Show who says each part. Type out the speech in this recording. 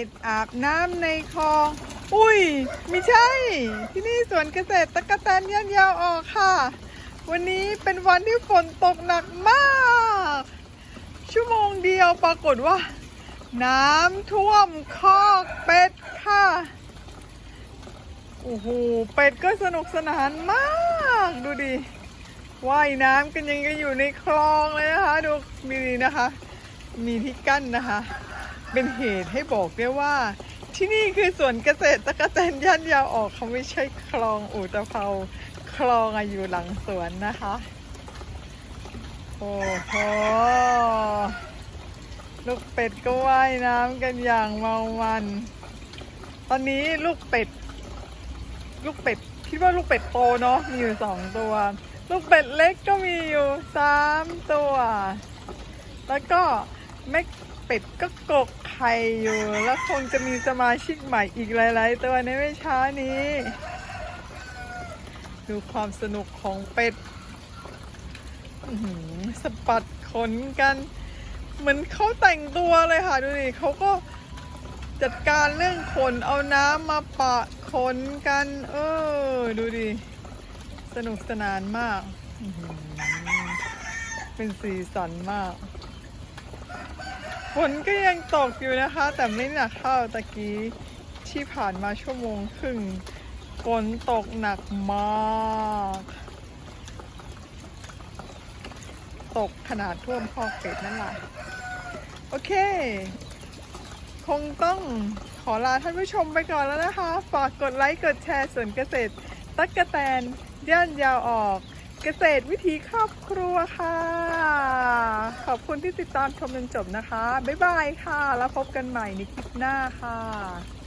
Speaker 1: ็ดอาบน้ำในคลอง อุ้ยไม่ใช่ ที่นี่สวนเกษตรตะกะแตนย่านยาวออกค่ะ วันนี้เป็นวันที่ฝนตกหนักมาก ชั่วโมงเดียวปรากฏว่า น้ำท่วมคอกเป็ดค่ะ โอ้โห เป็ดก็สนุกสนานมากดูดิว่ายน้ำกันยังก็อยู่ในคลองเลยนะคะ ดูมีนะคะ มีที่กั้นนะคะ เป็นเหตุให้บอกได้ว่า ที่นี่คือสวนเกษตรตะกะแตนย่านยาวออกเขาไม่ใช่คลองอู่ตะเภาคลองอะอยู่หลังสวนนะคะ โอ้โหลูกเป็ดก็ว่ายน้ำกันอย่างเมามัน ตอนนี้ลูกเป็ด ลูกเป็ดคิดว่าลูกเป็ดโตเนาะมีอยู่สองตัว ลูกเป็ดเล็กก็มีอยู่สามตัว แล้วก็แม่ เป็ดก็กกไข่อยู่ แล้วคงจะมีสมาชิกใหม่อีกหลายๆ ตัวในไม่ช้านี้ ดูความสนุกของเป็ดสะบัดขนกัน เหมือนเขาแต่งตัวเลยค่ะ ดูดิเขาก็จัดการเรื่องขนเอาน้ำมาปะขนกัน เออ ดูดิ สนุกสนานมาก เป็นสีสันมาก ฝนก็ยังตกอยู่นะคะ แต่ไม่หนักเท่าตะกี้ที่ผ่านมาชั่วโมงครึ่งฝนตกหนักมาก ตกขนาดท่วมคอกเป็ดนั่นแหละโอเค คงต้องขอลาท่านผู้ชมไปก่อนแล้วนะคะ ฝากกดไลค์ กดแชร์สวนเกษตร ตักกะแตนย่านยาวออก เกษตรวิถีครอบครัวค่ะ ขอบคุณที่ติดตามชมจนจบนะคะ บ๊ายบายค่ะ แล้วพบกันใหม่ในคลิปหน้าค่ะ